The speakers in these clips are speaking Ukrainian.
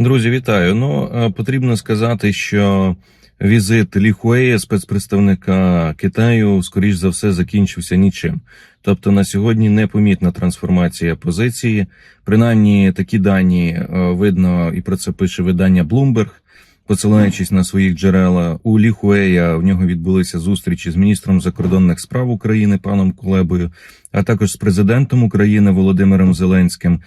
Друзі, вітаю. Ну е, потрібно сказати, що візит Лі Хуея, спецпредставника Китаю, скоріш за все, закінчився нічим. Тобто на сьогодні непомітна трансформація позиції. Принаймні такі дані е, видно, і про це пише видання Bloomberg, посилаючись на своїх джерела. У Лі Хуея в нього відбулися зустрічі з міністром закордонних справ України паном Кулебою, а також з президентом України Володимиром Зеленським.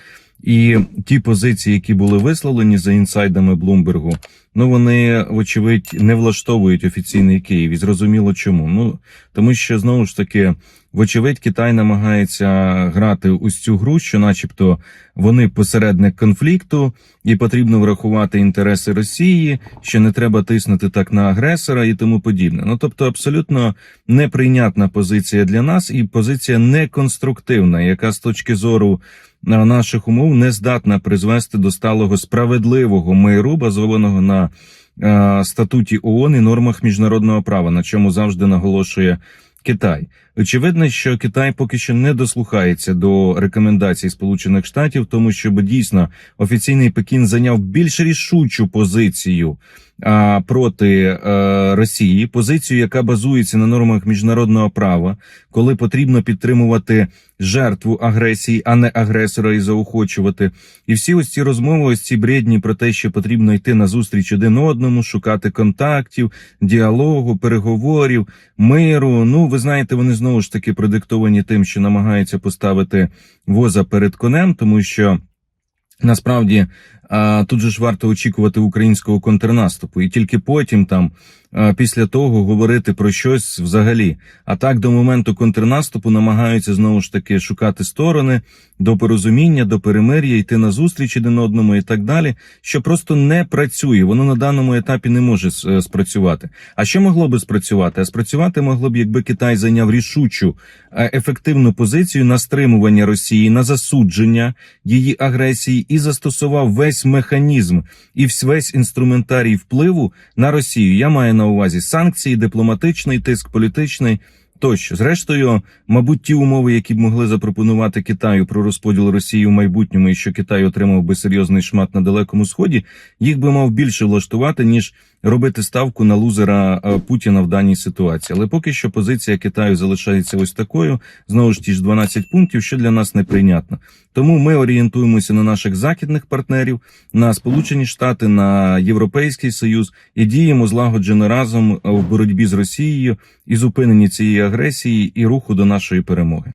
І ті позиції, які були висловлені за інсайдами Блумбергу, ну вони вочевидь не влаштовують офіційний Київ. І зрозуміло чому. Ну тому що знову ж таки, вочевидь, Китай намагається грати ось цю гру, що, начебто, вони посередник конфлікту, і потрібно врахувати інтереси Росії, що не треба тиснути так на агресора і тому подібне. Ну тобто, абсолютно неприйнятна позиція для нас, і позиція неконструктивна, яка з точки зору на наших умов не здатна призвести до сталого справедливого миру, базованого на е, статуті ООН і нормах міжнародного права, на чому завжди наголошує Китай. Очевидно, що Китай поки що не дослухається до рекомендацій Сполучених Штатів, тому що дійсно офіційний Пекін зайняв більш рішучу позицію проти е, Росії, позицію, яка базується на нормах міжнародного права, коли потрібно підтримувати жертву агресії, а не агресора і заохочувати. І всі ось ці розмови, ось ці бредні про те, що потрібно йти на зустріч один одному, шукати контактів, діалогу, переговорів, миру. Ну, ви знаєте, вони знову ж таки продиктовані тим, що намагаються поставити воза перед конем, тому що. Насправді а, тут же ж варто очікувати українського контрнаступу, і тільки потім, там, після того, говорити про щось взагалі. А так до моменту контрнаступу намагаються знову ж таки шукати сторони до порозуміння, до перемир'я, йти на зустріч один одному і так далі, що просто не працює. Воно на даному етапі не може е, спрацювати. А що могло би спрацювати? А спрацювати могло б, якби Китай зайняв рішучу е, ефективну позицію на стримування Росії, на засудження її агресії і застосував весь механізм і весь інструментарій впливу на Росію. Я маю на увазі санкції, дипломатичний тиск, політичний. Тощо, зрештою, мабуть, ті умови, які б могли запропонувати Китаю про розподіл Росії у майбутньому, і що Китай отримав би серйозний шмат на далекому сході, їх би мав більше влаштувати ніж робити ставку на лузера е, Путіна в даній ситуації. Але поки що позиція Китаю залишається ось такою. Знову ж ті ж 12 пунктів, що для нас неприйнятно. Тому ми орієнтуємося на наших західних партнерів, на Сполучені Штати, на Європейський Союз і діємо злагоджено разом в боротьбі з Росією і зупиненні цієї агресії і руху до нашої перемоги.